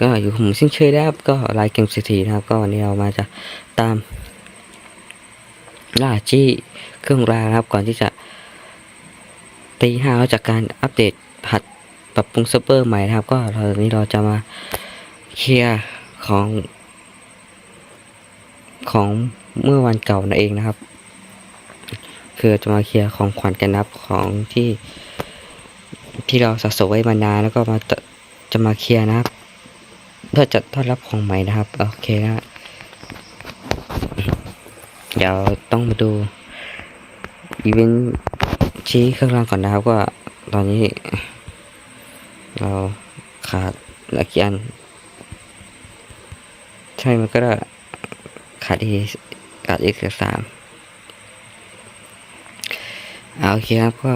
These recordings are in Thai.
ก็อยู่ผมเช่นเคยนะครับ ก็ไลน์เกมสิทีนะครับ ก็วันนี้เรามาจะตามล่าจี้เครื่องรางนะครับ ก่อนที่จะตีห้าจากการอัปเดตหัดปรับปรุงเซิร์ฟเวอร์ใหม่นะครับ ก็ตอนนี้เราจะมาเคลียร์ของ ของเมื่อวันเก่านั่นเองนะครับ คือจะมาเคลียร์ของขวัญกันนับของที่ที่เราสะสมไว้มานานแล้วก็มาจะจะมาเคลียร์นะครับ พื่อจะต้อนรับของใหม่นะครับ โอเคนะ เดี๋ยวต้องมาดูอีเวนต์ชี้เครื่องรางก่อนนะครับว่าตอนนี้ เราขาดเหละกี่อัน ใช่มันก็ได้ขาดอีขาดอีกสามเอาโอเคครับก็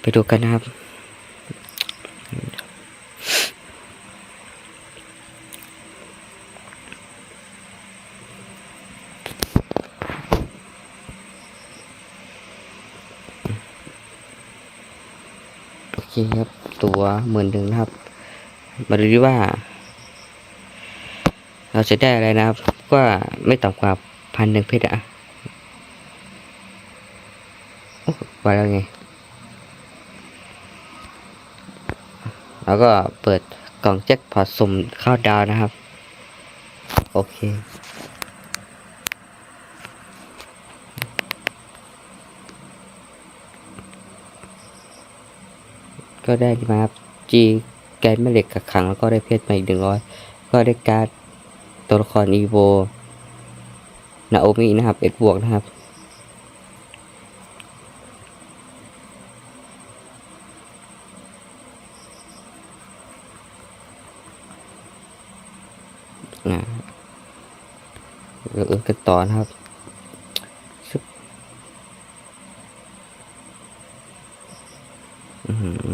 ไปดูกันนะครับ โอ เคครับ ตัวหมื่นหนึ่งนะครับ มาดูดิว่า เราจะได้อะไรนะครับ ก็ไม่ต่ำกว่าพันหนึ่งเพชรอะโอ้ว่าแล้วไง แล้วก็เปิดกล่องแจ็คพอตสุ่มข้าวดาวนะครับ โอเค ก็ได้มาครับจีแกนแม่เหล็กกับขังแล้วก็ได้เพชรมาอีกหนึ่งร้อยก็ได้การ์ดตัวละครอีโวนาโอมินะครับเอ็ดบวกนะครับอ่าเราเออกันต่อนะครับซึบอือหือ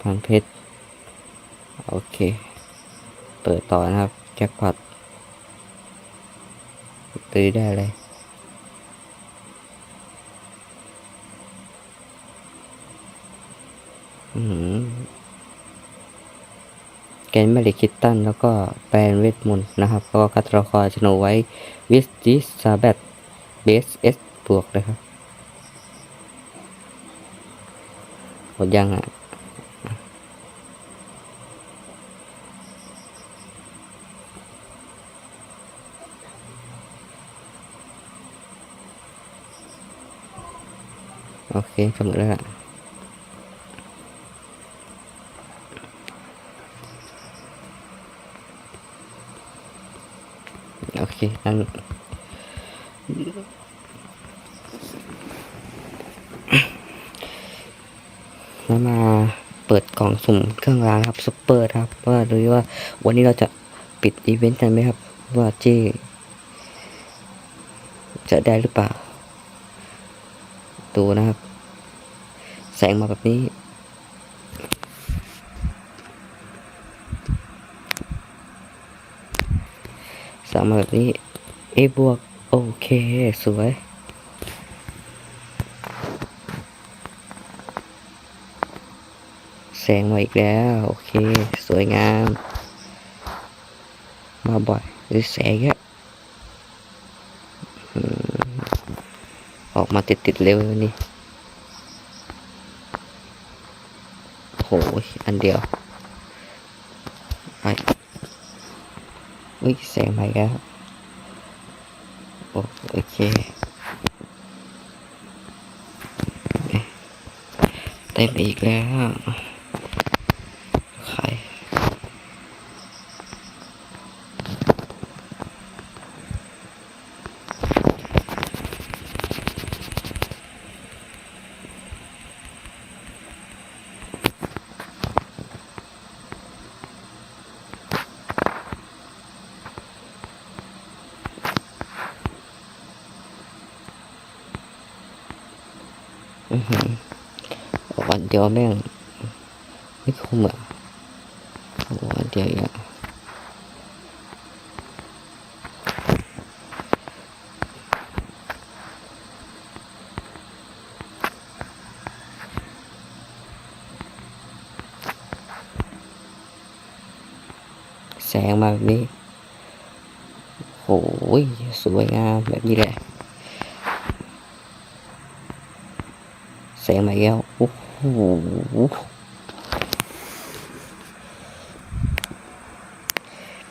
พัน เพชร โอเค เปิดต่อนะครับ แจ็คพอตตีได้เลยอือหือแกนแมลิคิตตัน แล้วก็แปลนเวทมนต์นะครับ แล้วก็คัตราคอชโนไว้วิสติซาแบตเบสเอสบวกนะครับหมดยังอะ โอเคจบแล้วล่ะโอเคงั้นแล้วมาเปิดกล่องสุ่มเครื่องรางครับซุปเปอร์ครับ ว่าดูว่าวันนี้เราจะปิดอีเวนต์กันไหมครับ ว่าเจจะได้หรือเปล่า ดูนะครับ แสงมาแบบนี้ สามแบบนี้ A บวก โอเค สวย แสงมาอีกแล้ว โอเค สวยงาม มาบ่อยหรือแสงเยอะอืม ออกมาติดติดๆเร็วนี่โหอันเดียวไปอุ้ยแสงไปแล้วโอเคเต็มอีกแล้วใครอือหือ วันเดียวแม่งไม่คุ้มอะวันเดียวอีกอะงมาแบบนี้โอ้ยสวยงามแบบนี้แหละ แสงมาแล้ว โอ้โห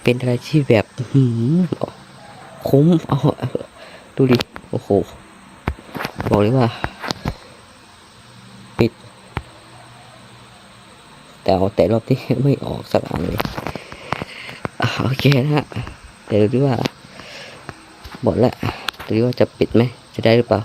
เป็นอะไรที่แบบหืมคุ้มเอาดูดิ โอ้โห บอกเลยว่า ปิด แต่เอาแต่รอบที่ไม่ออกสักอันเลยอโอเคนะฮะเดี๋ยวดูดิว่าหมดแล้วดูดิว่าจะปิดไหม จะได้หรือเปล่า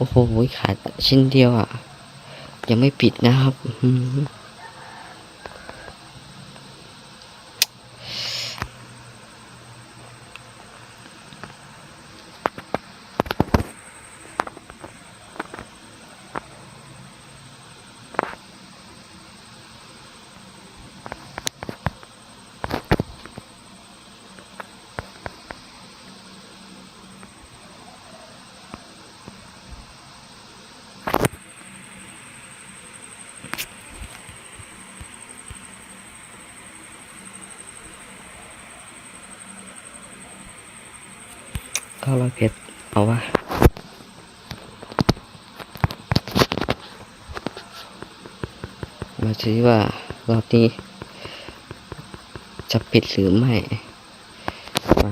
โอ้โหขาดชิ้นเดียวอะ ยังไม่ปิดนะครับาร้อยเพชรเอาวะมาชี้ว่ารอบนี้จะปิดหรือไม่ม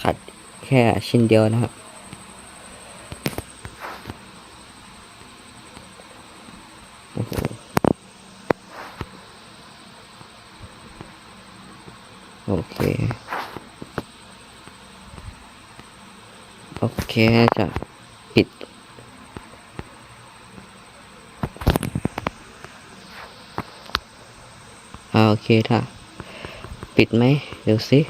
ขัดแค่ชิ้นเดียวนะครับ โอ้โห โอเค โอเค จะปิดอโอเคถ้าปิดไหมเดี๋ยวสิ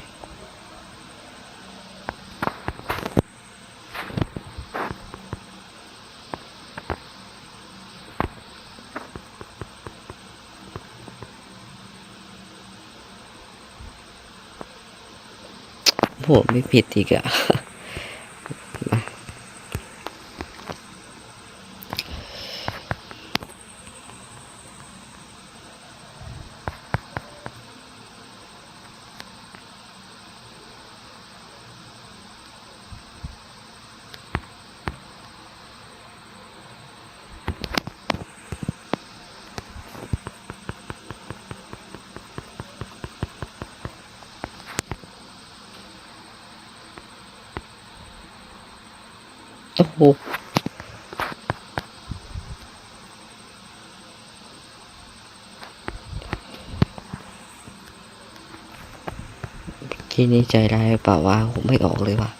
โหไม่ปิดอีกอะ โอ้โห ที่นี้ใจร้ายเปล่าว่าผมไม่ออกเลยว่ะ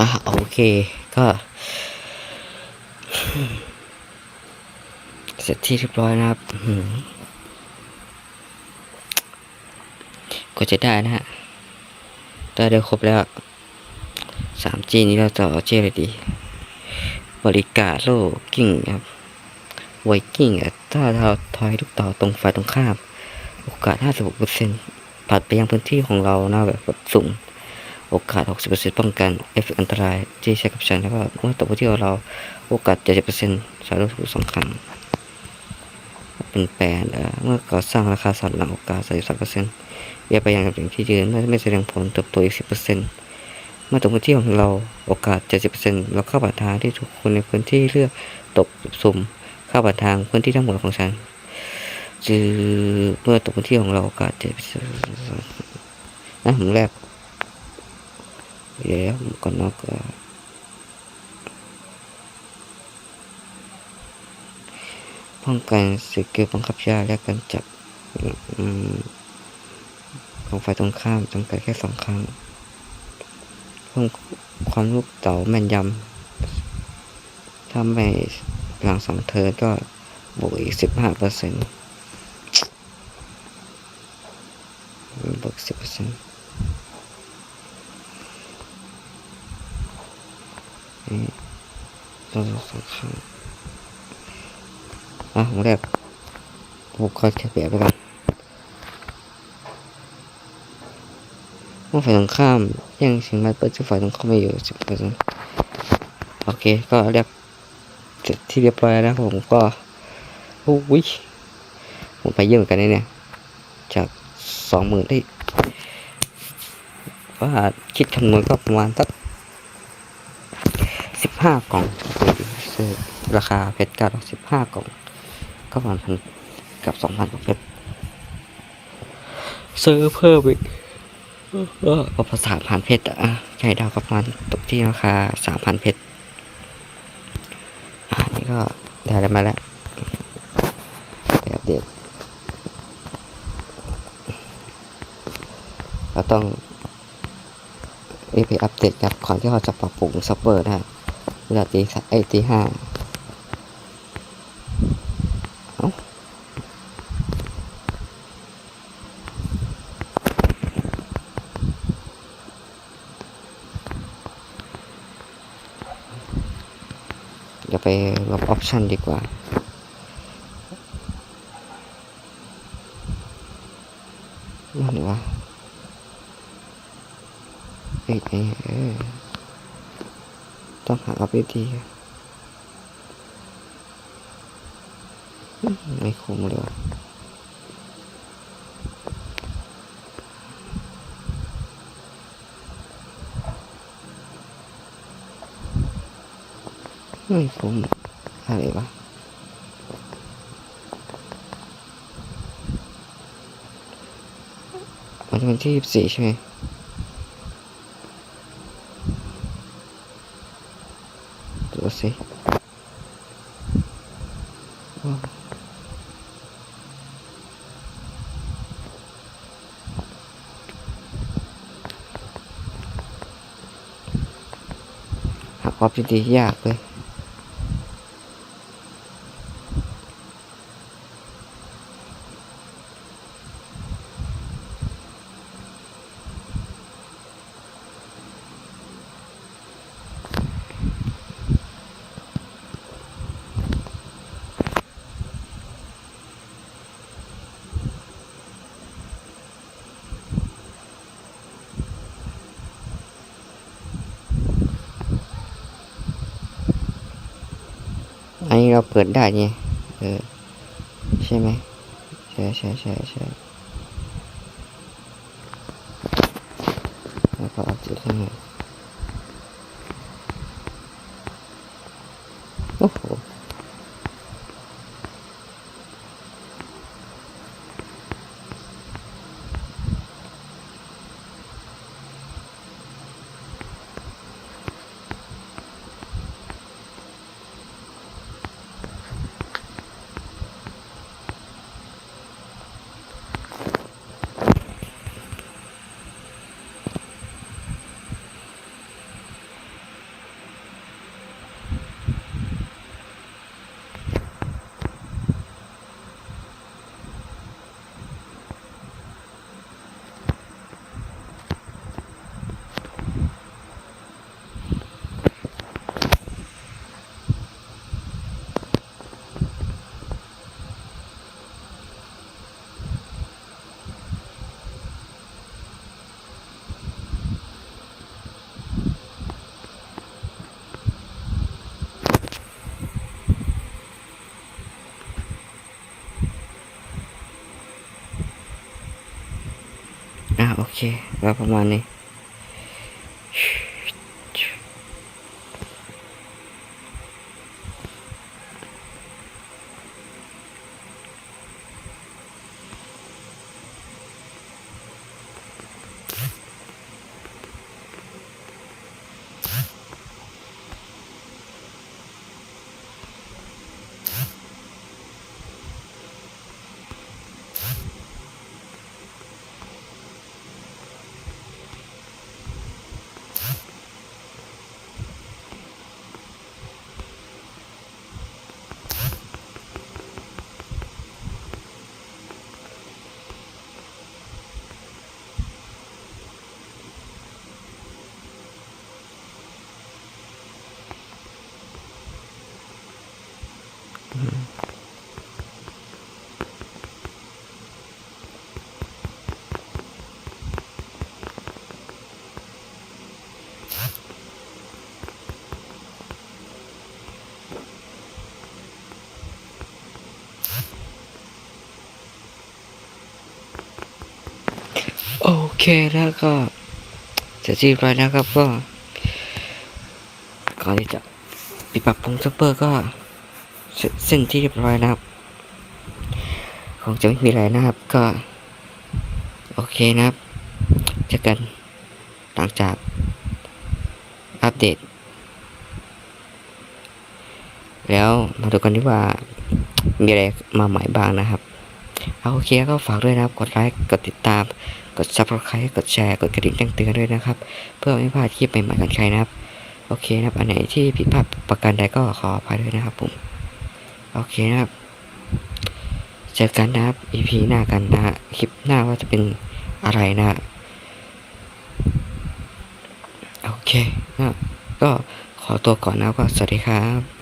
อะโอ เคก็เสร็จที่เรียบร้อยนะครับก็จะได้นะฮะได้เดียวครบแล้ว 3G นี้เราต่อเจเลยดี บริการโลกิ้งครับไวกิ้งถ้าเราถอยลูกต่อตรงฝ่ายตรงข้าม โอกาส 56%ผัดไปยังพื้นที่ของเรานะแบบแบบสูง โอกาส 60%ป้องกันเอฟเฟกต์อันตรายที่ใช้กับฉันแล้วก็เมื่อตกพื้นที่ของเราโอกาส 70%สายรถถูกสองครั้งเป็นแปดเมื่อก่อสร้างราคาสัตว์หลังโอกาส 33%เบี้ยไปยังตำแหน่งที่ยืนไม่ไม่แสดงผลเติบโตอีก 10%เมื่อตกพื้นที่ของเราโอกาส 70%เราเข้าปะทางที่ทุกคนในพื้นที่เลือกตกสุ่มเข้าผ่านทางพื้นที่ทั้งหมดของฉันจือเมื่อตกพื้นที่ของเราโอก็จะนะผมแรก เดี๋ยวผมก่อนนอกก็ป้องกันสกิลบังคับยาและการจับอของฝ่ายตรงข้ามจำกัดแค่สองครั้งเพิ่มความลูกเต๋าแม่นยำถ้าไม่หลังสองเธอร์นก็บวกอีกสิบห้าเปอร์เซ็นต์บวกสิบเปอร์เซ็นต์ นี่ต้องสองครั้งอะผมแรกผมคอเฉลี่ยไปก่อนเมื่อฝ่ายตรงข้ามยังสิ่งมันเปิดจะฝ่ายตรงข้ามไม่อยู่สิบเปอร์เซ็นต์โอเค ก็เรียกเสร็จที่เรียบร้อยแล้วผมก็โอ้ยผมไปเยอะเหมือนกันเนี่ย จากสองหมื่นได้ว่าคิดคำนวณก็ประมาณสัก ห้ากล่องซื้อราคาเพชรการสิบห้ากล่องก็ประมาณพันกับสองพันกว่าเพชรซื้อเพิ่มอีกเออก็พอสามพันเพชรอะใช้ดาวก็ประมาณตกที่ราคาสามพันเพชรอะนี่ก็ได้แล้วมาแล้วไปอัปเดตเราต้องรีบไปอัปเดตครับก่อนที่เราจะปรับปรุงซัพเปอร์ได้เวลาตีสไอยตีห้าเอ้าเดี๋ยวไปลบ ออปชันดีกว่า นั่นวะเอ้ยเอ้ยเออต้องหาอั พดีๆอืมไม่คุ้มเลยไม่คุ้มอะไรวะวันวันที่ยี่สี่ใช่ไหมดูสิว้าวหา ความดียากเลย อั นี้เราเปิดได้ไงเออใช่ไหมใช่ใช่ใช่ใช่แล้วก็อัพเดทให้ ก็ประมาณนี้ เคแล้วก็เสร็จเรียบร้อยแล้วครับก็ก่อนที่จะปิดปรับปรุงซิร์ฟเวอร์ก็เสร็จสิ้นที่เรียบร้อยนะครับคงจะไม่มีอะไรนะครับก็ โอเคนะครับเจอกันหลังจากอัปเดต แล้วมาดูกันดีว่ามีอะไรมาใหม่บ้างนะครับ เอาโอเคก็ฝากด้วยนะครับ กดไลค์ กดติดตาม กด subscribe กดแชร์ กดกระดิ่งแจ้งเตือนด้วยนะครับ เพื่อไม่พลาดคลิปใหม่ๆกันใครนะครับ โอเคนะครับ อันไหนที่ผิดพลาดประการใดก็ขออภัยด้วยนะครับผม โอเคนะครับ เจอกันนะครับ EP หน้ากันนะฮะ คลิปหน้าว่าจะเป็นอะไรนะ โอเคนะก็ขอตัวก่อนนะครับก็สวัสดีครับ